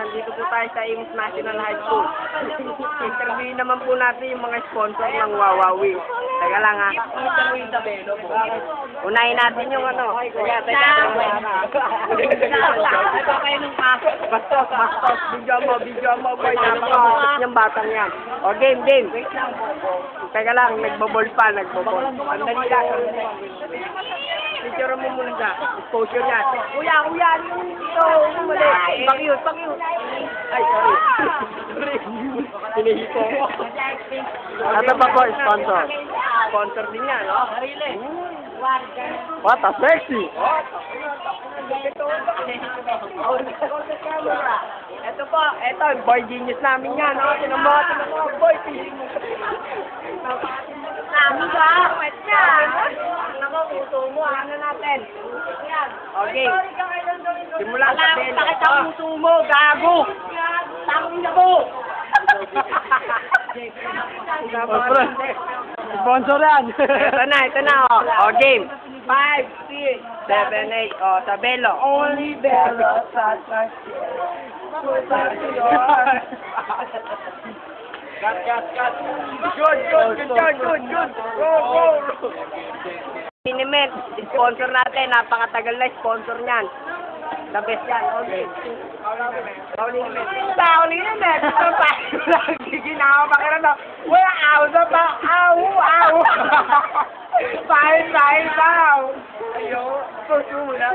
nandito po tayo sa Imus National High School. Interview naman po natin yung mga sponsor ng Wawawi. Teka lang ha. Unahin natin yung ano. Teka, teka. Ito kayo nung pasok. Bastos, bastos. Video mo, video mo, boy. Napakabastos niyang batang yan. O, game, game. Teka lang, nagbobol pa, nagbobol. Andali lang. Picture mo muna siya. Exposure niya. Kuya, kuya, yung ito? Mali. Pakyut, pakyut. Ay, sorry. sorry. Hinihiko ko. Ano ba po, sponsor? Sponsor din yan, no? What a sexy! Ito po, ito, boy genius namin yan, no? Tinan mo, tinan mo, boy. Nami ka? Pwet ka. Ano natin? Okay. Simula sa belo. Bakit ang puso mo, gago? Tangin na mo! Sponsor yan. ito na, ito na, oh. O, game. 5, 6, 7, 8, oh, sa belo. Only Bella touch my Cut, cut, cut. Good, good, good, good, good, good. Go, go. Minimet, sponsor natin. Napakatagal na sponsor niyan. The best yan. Okay. Pauling Met. Pauling Met. Ito pa. Lagi ginawa pa kaya na. Wala aw na pa. Aw, aw. Fine, fine, aw. Ayo. Na.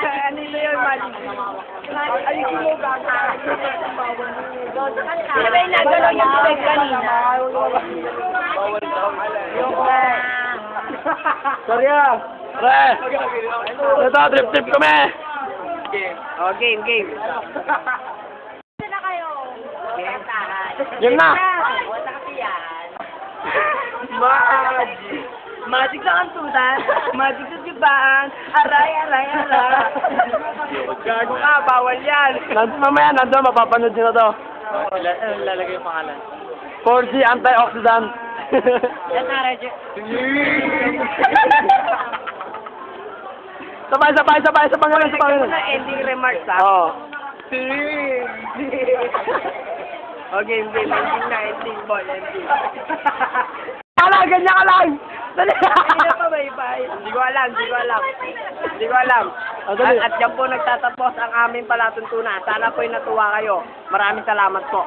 Ano na yun, Mali? Ayusin mo ba? Ba yung nagalaw yung kanina? Sorry ah. Pre. Ito, trip trip kami. Oh, game, game. na kayo. Game. Yan na. Wala kasi yan. Magic. Magic sa kantutan. Magic sa sibaan. Aray, aray, aray. Gago ka, bawal yan. Nandun mamaya, nandun, mapapanood nyo na to. Lalagay yung pangalan. 4G antioxidant. Yan na, Reggie. sabay, sabay, sabay, sa pangalan, sa Ito na ending remarks, ha? Oo. oh, game. Ending na, ending, boy, ending. Kala, ganyan ka lang. Dali. Hindi na pa, bye-bye. Hindi ko alam, hindi ko alam. Hindi ko alam. Ah. At, at dyan po nagtatapos ang aming palatuntunan. Sana po'y natuwa kayo. Maraming salamat po.